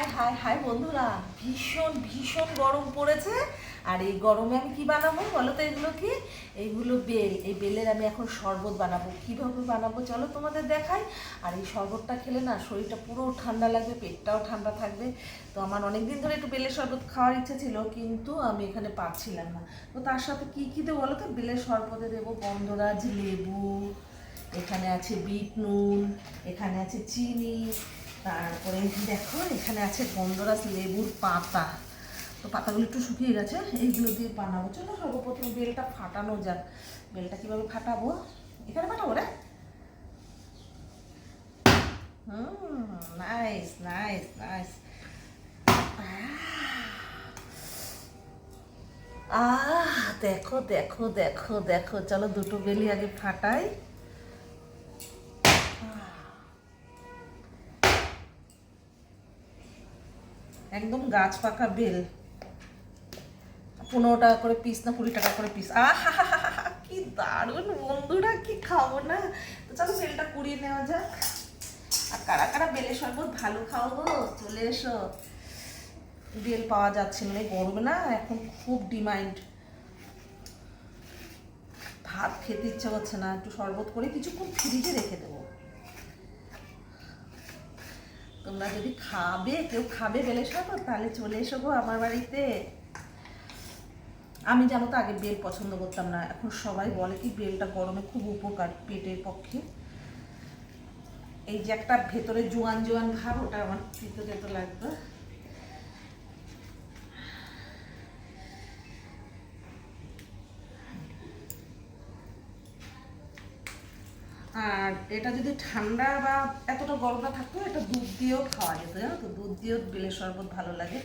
High high high বন্ধুরা, ভীষণ ভীষণ গরম পড়েছে। আর এই গরমে আমি কি বানাবো বলো তো এগুলো কি? এইগুলো বেল। এই বেলের আমি এখন শরবত বানাবো। কীভাবে বানাবো চলো তোমাদের দেখাই। আর এই শরবতটা খেলে না শরীরটা পুরো ঠান্ডা লাগবে, পেটটাও ঠান্ডা থাকবে। তো আমার অনেক দিন ধরে একটু বেলের শরবত খাওয়ার ইচ্ছে ছিল, কিন্তু আমি এখানে পাচ্ছিলাম না। তো তার সাথে কি কী দেবো বলো তো? বেলের শরবতে দেবো গন্ধরাজ লেবু, এখানে আছে বিট নুন, এখানে আছে চিনি তারপরে দেখো, এখানে আছে গন্ধরাজ লেবুর পাতা। তো পাতাগুলো একটু শুকিয়ে গেছে, এইগুলো দিয়ে বানাবো। চলো সর্বপ্রথম বেলটা ফাটানো যাক। বেলটা কীভাবে ফাটাবো? এখানে ফাটাবো রে? Hmm nice nice nice ah, দেখো দেখো দেখো দেখো। চলো দুটো বেলি আগে ফাটাই। একদম গাছ পাকা বেল। পনেরো টাকা করে পিস না কুড়ি টাকা করে পিস আহা কি দারুণ বন্ধুরা, কি খাব না? তো চলো বেলটা কুড়িয়ে নেওয়া যাক। আর কারা কারা বেলের শরবত ভালো খাও গো, চলে এসো। বেল পাওয়া যাচ্ছে না গরমে না এখন খুব ডিমান্ড ভাত খেতে ইচ্ছে করছে না, একটু শরবত করে কিছুক্ষণ ফ্রিজে রেখে দেবো। তোমরা যদি খাবে, কেউ খাবে বেলে শরবত তাহলে চলে এসো গো আমার বাড়িতে। আমি জানো তো আগে বেল পছন্দ করতাম না, এখন সবাই বলে কি বেলটা গরমে খুব উপকার পেটের পক্ষে। এই যে একটা ভেতরে জোয়ান জোয়ান ভাব, ওটা আমার তিতো তেতো লাগতো আর এটা যদি ঠান্ডা বা এতটা গরম না থাকতো, এটা দুধ দিয়েও খাওয়া যেত, জানো তো? দুধ দিয়েও বেলের শরবত ভালো লাগে।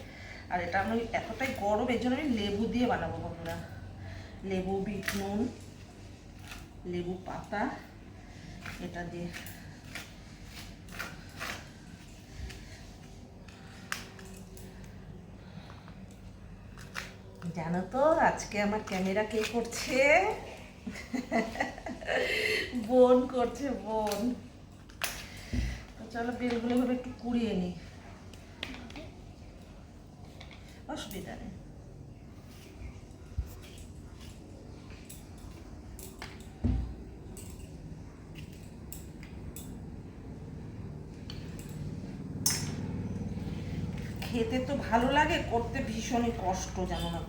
আর এটা আমি এতটাই গরম, এর জন্য আমি লেবু দিয়ে বানাবো বন্ধুরা। লেবু, বিট, নুন, লেবু পাতা, এটা দিয়ে। জানো তো, আজকে আমার ক্যামেরা কে করছে? বোন করছে বোন। চলো বেলগুলো ভাবে একটু কুড়িয়ে নিই। অসুবিধা নেই। খেতে তো ভালো লাগে, করতে ভীষণই কষ্ট জানো না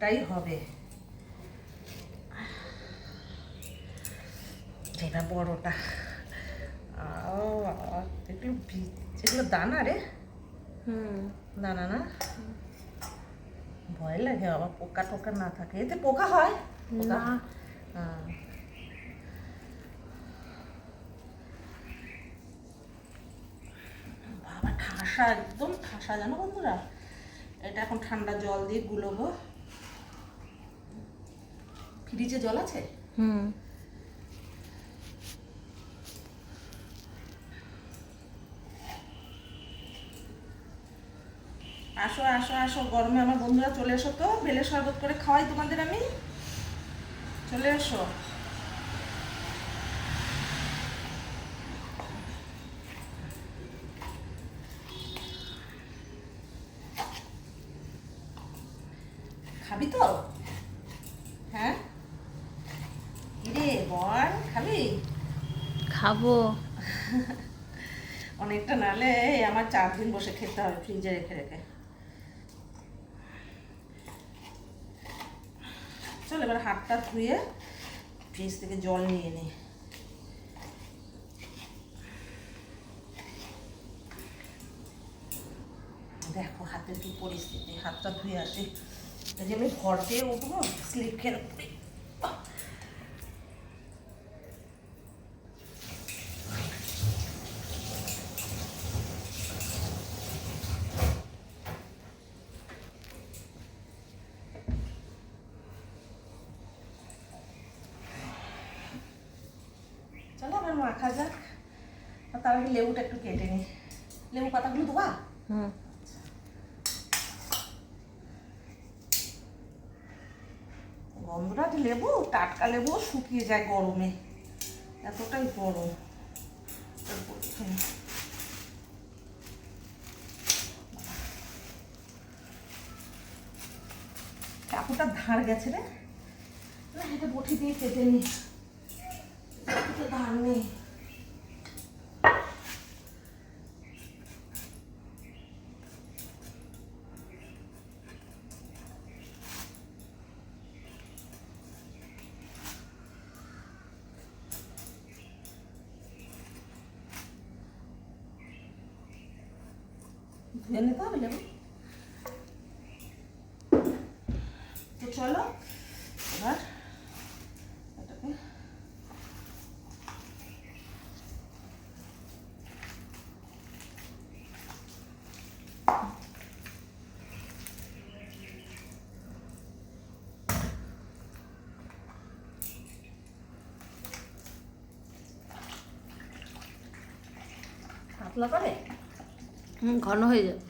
তো হবে। এটা বড়টা। ভি- এগুলো দানা রে। হুম। দানা না? ভয় লাগে বাবা পোকা টোকা না থাকে। এতে পোকা হয়? না। হ্যাঁ। বাবা ঠাসা একদম ঠাসা। জানো বন্ধুরা? এটা এখন ঠান্ডা জল দিয়ে গুলোবো। ফ্রিজে জল আছে? হুম। আসো আসো আসো গরমে আমার বন্ধুরা চলে এসো তো। বেলে শরবত করে খাওয়াই তোমাদের আমি। চলে এসো খাবি তো হ্যাঁ কিরে বল খাবি খাব। অনেকটা নালে আমার চার দিন বসে খেতে হবে, ফ্রিজে রেখে রেখে। চল এবার হাতটা ধুয়ে ফ্রিজ থেকে জল নিয়ে নি। দেখো হাতের কি পরিস্থিতি, হাতটা ধুয়ে আসি। যে আমি ঘর দিয়ে উঠবো, স্লিপ খেয়ে মাখা যাক। আর তার আগে লেবুটা একটু কেটে নিই। লেবু পাতাগুলো দেওয়া হুম। গন্ধরাজ লেবু টাটকা লেবু শুকিয়ে যায় গরমে। এতটাই গরম। চাকুটা ধার গেছে রে। এটা বটি দিয়ে কেটে নি চাকুটা ধার নেই ধুয়ে নিতে হবে লেবু তো চলো এবার এটাকে পাতলা করে হুম ঘন হয়ে যাবে।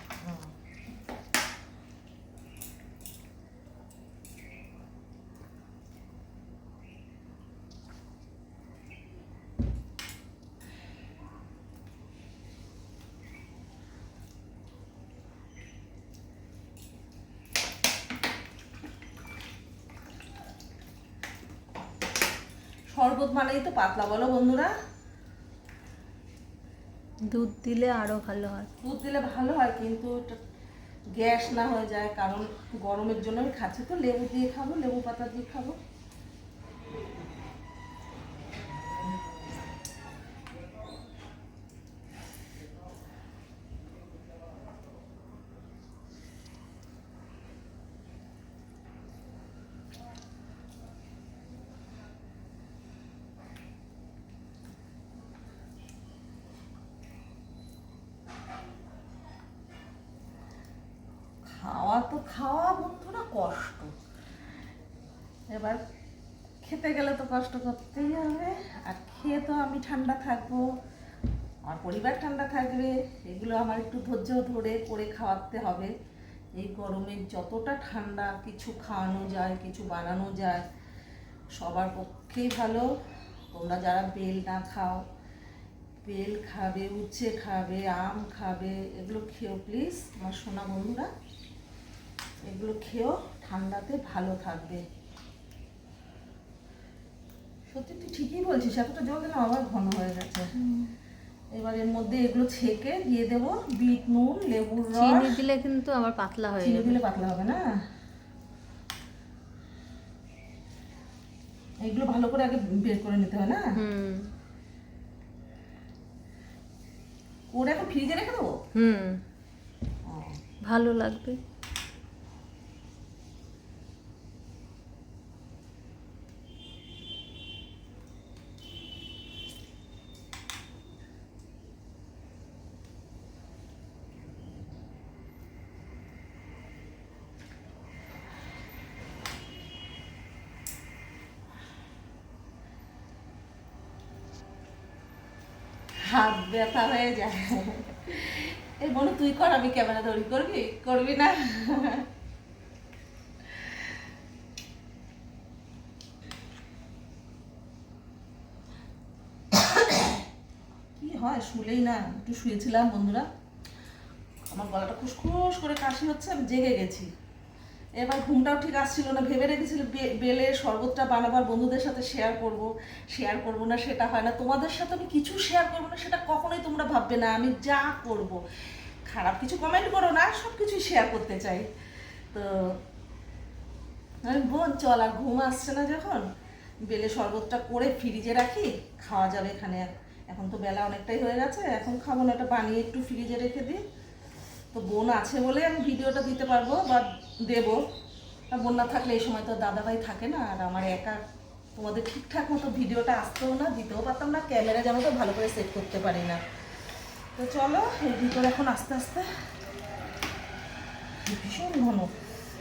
শরবত মানেই তো পাতলা বলো বন্ধুরা। দুধ দিলে আরও ভালো হয়। দুধ দিলে ভালো হয়, কিন্তু গ্যাস না হয়ে যায়, কারণ গরমের জন্য আমি খাচ্ছি তো, লেবু দিয়ে খাব, লেবু পাতা দিয়ে খাব। খাওয়া তো খাওয়া বন্ধুরা কষ্ট। এবার খেতে গেলে তো কষ্ট করতেই হবে। আর খেয়ে তো আমি ঠান্ডা থাকব, আমার পরিবার ঠান্ডা থাকবে, এগুলো আমার একটু ধৈর্য ধরে করে খাওয়াতে হবে। এই গরমে যতটা ঠান্ডা কিছু খাওয়ানো যায়, কিছু বানানো যায়, সবার পক্ষেই ভালো। তোমরা যারা বেল না খাও, বেল খাবে, উচ্ছে খাবে, আম খাবে, এগুলো খেও প্লিজ আমার সোনা বন্ধুরা। এগুলো খেয়েও ঠান্ডাতে ভালো থাকবে। সত্যি তুই ঠিকই বলছিস এতটা জল দিলাম আবার ঘন হয়ে গেছে? এবার এর মধ্যে এগুলো ছেঁকে দিয়ে দেব বিট নুন লেবুর চিনি দিলে কিন্তু আবার পাতলা হয়ে চিনি দিলে পাতলা হবে না? এগুলো ভালো করে আগে বের করে নিতে হয় না? হুম। ওরা এখন ফ্রিজে রেখে দেবো? হুম। ভালো লাগবে। হাত ব্যথা হয়ে যায়। বলো তুই কর, আমি ক্যামেরা ধরি। করবি? করবি না? কি হয়? শুলেই না, একটু শুয়েছিলাম বন্ধুরা। আমার গলাটা খুসখুস করে কাশি হচ্ছে, আমি জেগে গেছি। এবার ঘুমটাও ঠিক আসছিল না। ভেবে রেখেছিল, বে- বেলের শরবতটা বানাবার বন্ধুদের সাথে শেয়ার করব শেয়ার করব না, সেটা হয় না। তোমাদের সাথে আমি কিছু শেয়ার করব না, সেটা কখনোই তোমরা ভাববে না। আমি যা করব, খারাপ কিছু কমেন্ট করো না সব কিছুই শেয়ার করতে চাই। তো, আমি বোন চল আর ঘুম আসছে না যখন? বেলে শরবতটা করে ফ্রিজে রাখি, খাওয়া যাবে এখানে। এখন তো বেলা অনেকটাই হয়ে গেছে, এখন খাব না এটা বানিয়ে একটু ফ্রিজে রেখে দিই। তো বোন আছে বলে আমি ভিডিওটা দিতে পারব বা দেবো। আর বোন না থাকলে এই সময় তো দাদাভাই থাকে না আর আমার একা। তোমাদের ঠিকঠাক মতো ভিডিওটা আসতেও না দিতেও পারতাম না ক্যামেরা যেন তো ভালো করে সেট করতে পারি না। তো চলো এর ভিতরে এখন আস্তে আস্তে। ভীষণ ঘন।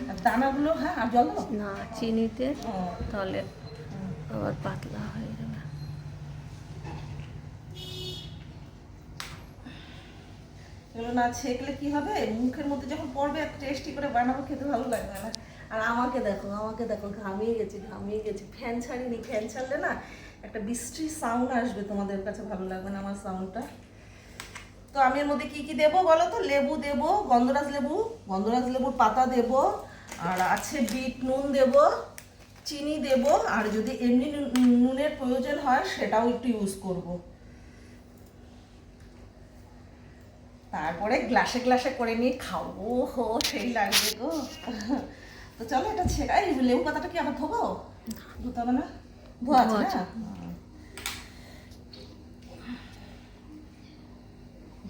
আর দানাগুলো হ্যাঁ আর জল না চিনিতে হুম। আবার পাতলা হয়ে যাবে এগুলো না ছেঁকলে কি হবে? মুখের মধ্যে যখন পড়বে টেস্টি করে বানাবো, খেতে ভালো লাগবে না। আর আমাকে দেখো আমাকে দেখো, ঘামিয়ে গেছি ঘামিয়ে গেছি। ফ্যান ছাড়িনি, ফ্যান ছাড়লে না একটা বৃষ্টি সাউন্ড আসবে তোমাদের কাছে, ভালো লাগবে না আমার সাউন্ডটা তো আমি এর মধ্যে কি কি দেবো বলো তো? লেবু দেবো, গন্ধরাজ লেবু, গন্ধরাজ লেবুর পাতা দেবো, আর আছে বিট, নুন দেবো, চিনি দেবো, আর যদি এমনি নুনের প্রয়োজন হয়, সেটাও একটু ইউজ করব। তারপরে গ্লাসে গ্লাসে করে নিয়ে খাব। হো সেই লাগবে গো। তো চলো এটা ছেড়াই লেবু পাতাটা কি আবার ধোবো? ধুতে হবে না? ধোয়া আছে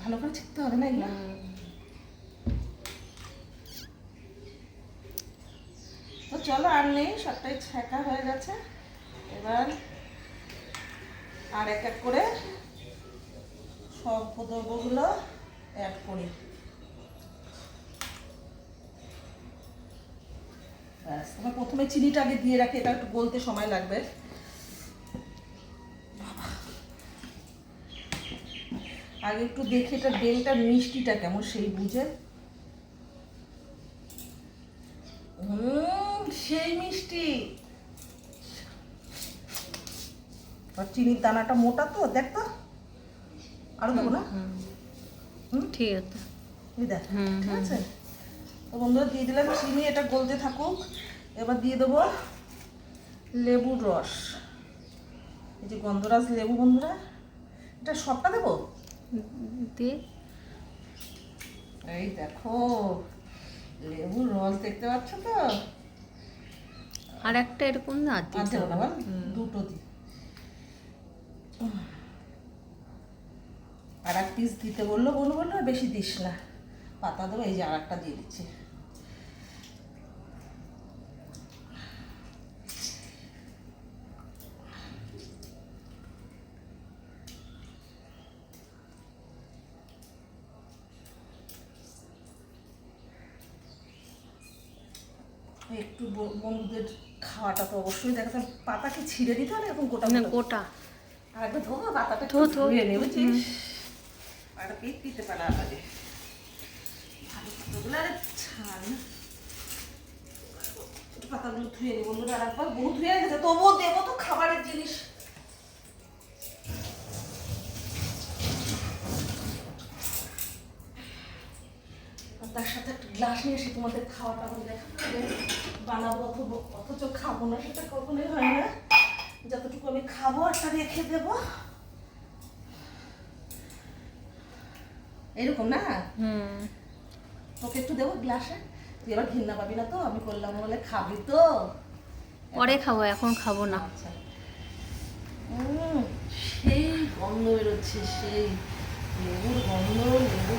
ভালো করে ছিটতে হবে না এগুলো? তো চলো আর নেই সবটাই ছ্যাঁকা হয়ে গেছে। এবার আর এক এক করে সব দ্রব্যগুলো অ্যাড করি ব্যাস তোমার প্রথমে চিনিটা আগে দিয়ে রাখি, এটা একটু গলতে সময় লাগবে। আগে একটু দেখি এটা বেলটার মিষ্টিটা কেমন, সেই বুঝে। সেই মিষ্টি। চিনির দানাটা মোটা তো, দেখ তো। আরও দেবো না? ঠিক আছে। দেখ হুম, ঠিক হুম, আছে? তো বন্ধুরা দিয়ে দিলাম চিনি এটা গলতে থাকুক। এবার দিয়ে দেবো লেবুর রস। এই যে গন্ধরাজ লেবু বন্ধুরা এটা সবটা দেবো? দিয়ে এই দেখো লেবুর রস দেখতে পাচ্ছ তো? আর একটা এরকম না। দুটো দি। আর এক পিস দিতে বলল বলল বলল আর বেশি দিস না। পাতা দেবো এই যে আর একটা দিয়ে দিচ্ছি। একটু বন্ধুদের খাওয়াটা তো অবশ্যই দেখাতাম পাতা কি ছিঁড়ে দিতে হবে এরকম গোটা গোটা? আর একবার ধোবো পাতাটা। ধুয়ে নেব তার সাথে একটা গ্লাস নিয়ে এসে তোমাদের খাওয়াটা আমি দেখাতে হবে। বানাবো অথবা, অথচ খাব না, সেটা কখনোই হয় না। যতটুকু আমি খাব একটা রেখে দেবো। এরকম না? হুম। তোকে একটু দেবো গ্লাসে? তুই এবার ঘৃণা পাবি না তো? আমি করলাম বলে খাবি তো। পরে খাব এখন খাব না। আচ্ছা। সেই গন্ধ বেরোচ্ছে সেই লেবুর গন্ধ লেবু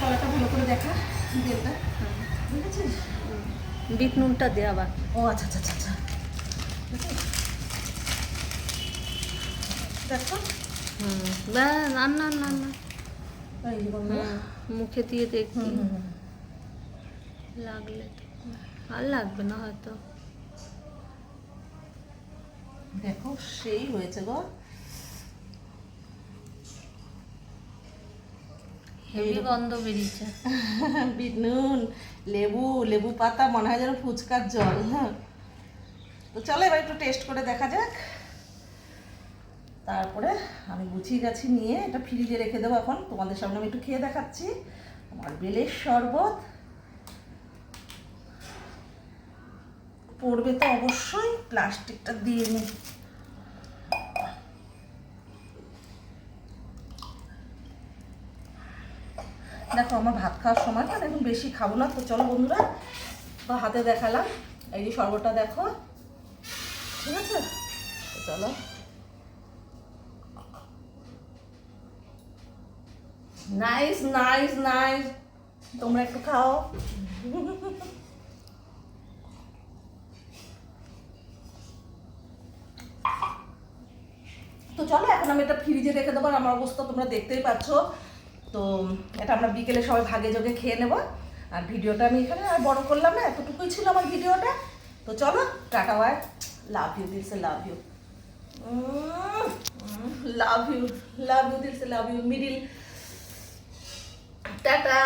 কলাটা ভালো করে দেখা তেলটা বুঝেছিস বিট নুনটা দে আবার। ও আচ্ছা আচ্ছা আচ্ছা আচ্ছা। দেখো। না না না না এই যে বন্ধুরা। হুম মুখে দিয়ে দেখি। লাগলে আর লাগবে না হয়তো। দেখো সেই হয়েছে গো। হেভি গন্ধ বেরিয়েছে। বিট নুন লেবু লেবু পাতা মনে হয় যেন ফুচকার জল। হ্যাঁ তো চলো এবার একটু টেস্ট করে দেখা যাক। তারপরে আমি গুছিয়ে গাছি নিয়ে এটা ফ্রিজে রেখে দেবো এখন। তোমাদের সামনে আমি একটু খেয়ে দেখাচ্ছি। আমার বেলের শরবত। পড়বে তো অবশ্যই, প্লাস্টিকটা দিয়ে নিই দেখো, আমার ভাত খাওয়ার সময় না এখন বেশি খাব না। তো চলো বন্ধুরা, বা হাতে দেখালাম। এই যে শরবতটা দেখো। ঠিক আছে? চলো। নাইস নাইস নাইস তোমরা একটু খাও তো চলো, এখন আমি এটা ফ্রিজে রেখে দেবো আমার অবস্থা তোমরা দেখতেই পাচ্ছ। তো এটা আমরা বিকেলে সবাই ভাগে যোগে খেয়ে নেব। আর ভিডিওটা আমি এখানে আর বড় করলাম না, এতটুকুই ছিল আমার ভিডিওটা। তো চলো, টাটা বাই লাভ ইউ দিল সে love you love you love you দিল সে লাভ ইউ মিডিল টাটা।